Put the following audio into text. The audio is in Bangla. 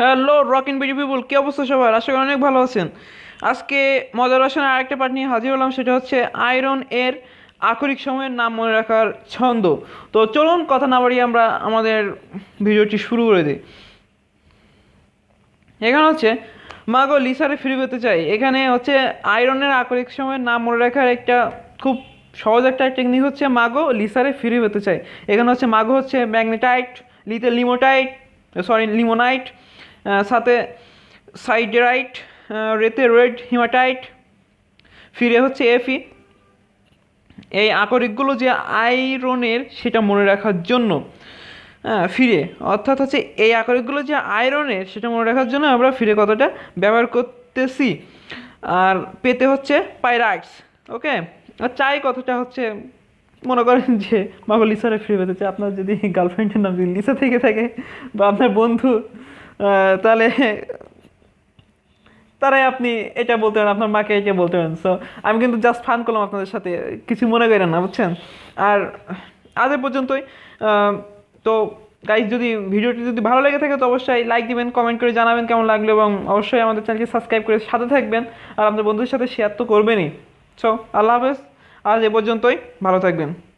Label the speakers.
Speaker 1: Hello, rock in BD people, কী অবস্থা সবার? আশা করি অনেক ভালো আছেন। আজকে মজার আসনে আরেকটা পার্ট নিয়ে হাজির হলাম, সেটা হচ্ছে আয়রন এর আকরিক সময়ের নাম মনে রাখার ছন্দ। তো চলুন, কথা না বাড়িয়ে আমরা আমাদের ভিডিওটি শুরু করে দিই। এখানে হচ্ছে, মাগো লিসারে ফিরে পেতে চাই। এখানে হচ্ছে আয়রনের আকরিক সময়ের নাম মনে রাখার একটা খুব সহজ একটা টেকনিক হচ্ছে মাগো লিসারে ফিরে পেতে চাই। এখানে হচ্ছে মাগো হচ্ছে ম্যাগনেটাইট লিতে লিমোটাইট সরি লিমোনাইট সাথে সাইডেরাইট রেতে রেড হিমাটাইট ফিরে হচ্ছে এফি এই আকরিকগুলো যে আয়রনের সেটা মনে রাখার জন্য ফিরে। অর্থাৎ হচ্ছে এই আকরিকগুলো যে আয়রনের সেটা মনে রাখার জন্য আমরা ফিরে কথাটা ব্যবহার করতেছি। আর পেতে হচ্ছে পাইরাইটস ওকে আর চাই কথাটা হচ্ছে, মনে করেন যে মাগো লিসারে ফিরে পেতে চাই আপনার যদি গার্লফ্রেন্ডের নাম যদি লিসা থেকে থাকে, বা আপনার বন্ধু তাহলে তারাই আপনি এটা বলতে পারেন, আপনার মাকে এটা বলতে পারেন। সো আমি কিন্তু জাস্ট ফান করলাম আপনাদের সাথে, কিছু মনে করেন না, বুঝছেন? আর আজ পর্যন্তই। তো গাইজ যদি ভিডিওটি যদি ভালো লেগে থাকে, তো অবশ্যই লাইক দিবেন কমেন্ট করে জানাবেন কেমন লাগল, এবং অবশ্যই আমাদের চ্যানেলকে সাবস্ক্রাইব করে সাথে থাকবেন। আর আপনার বন্ধুদের সাথে শেয়ার তো করবেনই। সো আল্লাহ হাফেজ, আজ এ পর্যন্তই, ভালো থাকবেন।